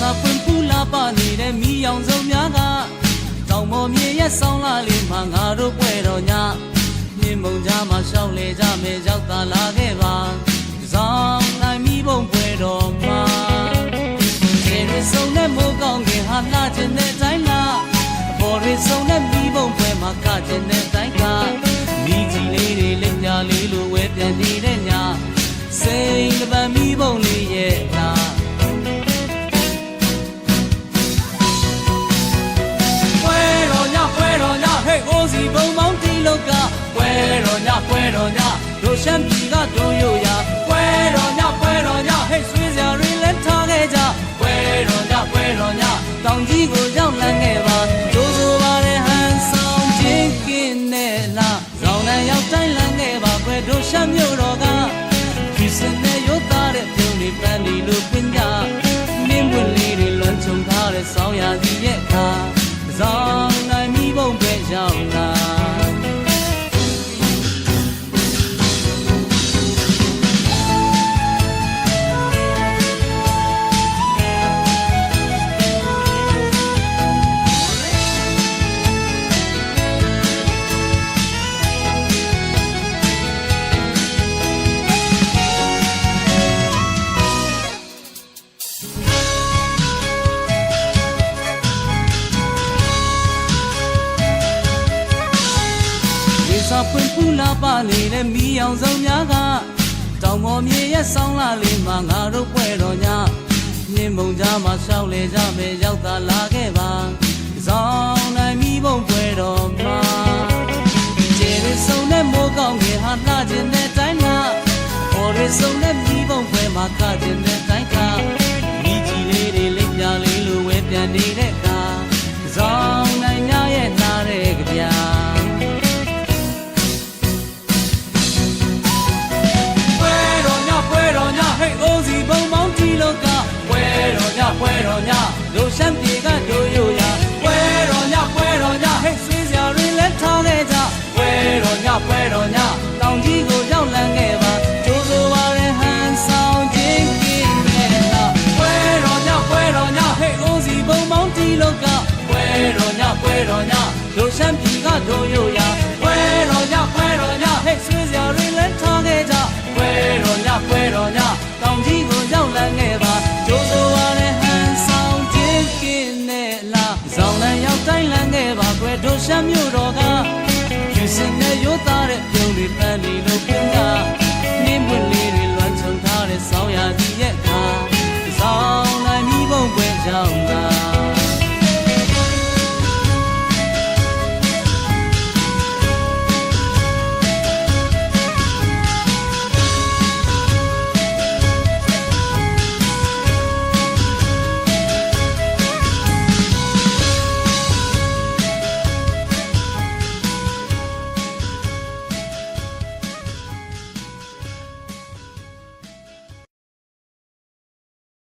စာပွင့်ပူလာပါနေတဲ့မိအောင်စုံများကတောင်ပေါ်မြေရဲ့ဆောင်းလာလေးမှာငါတို့ပွဲတော်ညမြင်မုံကြမှာရှောက်လေကြမယ်ရောက်သာလာခဲ့ပါဇောင်းနိုင်မိဘုံပွဲတော်မှာကျေရစုံနဲ့မိုးကောင်းခင်ဟာလာခြင်းတဲ့တိုင်းလားအပေါ်ရစုံနဲ့မိဘုံပွဲမှာကခြင်းတဲ့တိုင်းကမိကြီးလေးတွေလက်ညာလေးလိုဝဲပြန်နေတဲ့ညစိန်တပံမိဘုံလေး ရှမ်းပြည်ကတို့ရိုရပွဲတော်ညပွဲတော်ညဟဲ့ဆွေးစရာတွေလည်းထားခဲ့ကြပွဲတော်ညပွဲတော်ညတောင်ကြီးကိုရောက်လန်းခဲ့ပါဒိုးဆိုပါတဲ့ဟန်ဆောင်ချင်းကင်းနဲ့လာဇောင်းနဲ့ရောက်တိုင်းလန်းခဲ့ပါပွဲတို့ရှမ်းမြို့တော်ကဒီစနေရုပ်သားတဲ့ပြုံးလေးပန်းဒီလိုပင်ကြနင်းပွင့်လေးတွေလွန်ချုံထားတဲ့ဆောင်းရာသီရဲ့အခါဆော စာပွင့်ပူလာပါနေတဲ့မိအောင်စုံများကတောင်ပေါ်မြေရဲ့ဆောင်းလာလေးမှာငါတို့ပွဲတော်ညမြင်မုံကြမှာရှောက်လေကြမယ်ရောက်သာလာခဲ့ပါဇောင်းနိုင်မိဘုံပွဲတော်မှာကျေရစုံနဲ့မိုးကောင်းခင်ဟာလှခြင်းတဲ့တိုင်းလားဟော်ရစုံနဲ့မိဘုံပွဲမှာကခြင်းတဲ့တိုင်းကမိကြီးလေးတွေလက်ပြလေးလိုဝဲပြန်နေတဲ့အခါဇောင်းနိုင်များရဲ့နားတဲ့ကြပြာပွဲ ညပွဲတော်ညလူရှမ်းပြေကတို့ရိုရပွဲတော်ညပွဲတော်ညဟဲ့ဆွေးစရာတွေလည်းထားခဲ့ကြပွဲတော်ညပွဲတော်ညတောင်ကြီးကိုရောက်လန်းခဲ့ပါကျိုးဆိုပါရဲ့ဟန်ဆောင်ခြင်းကင်းနဲ့လားပွဲတော်ညပွဲတော်ညဟဲ့အိုးစီဘုံမောင်းတီလောကပွဲတော်ညပွဲတော်ညလူရှမ်းပြေကတို့ရိုရ စောင်းလန်ရောက်တိုင်းလန်ခဲ့ပါကွယ်တို့ရှမ်းမြို့တော်ကရွှေစင်နဲ့ရိုးသားတဲ့ပြုံးတွေပန်းနေလို့ပြန်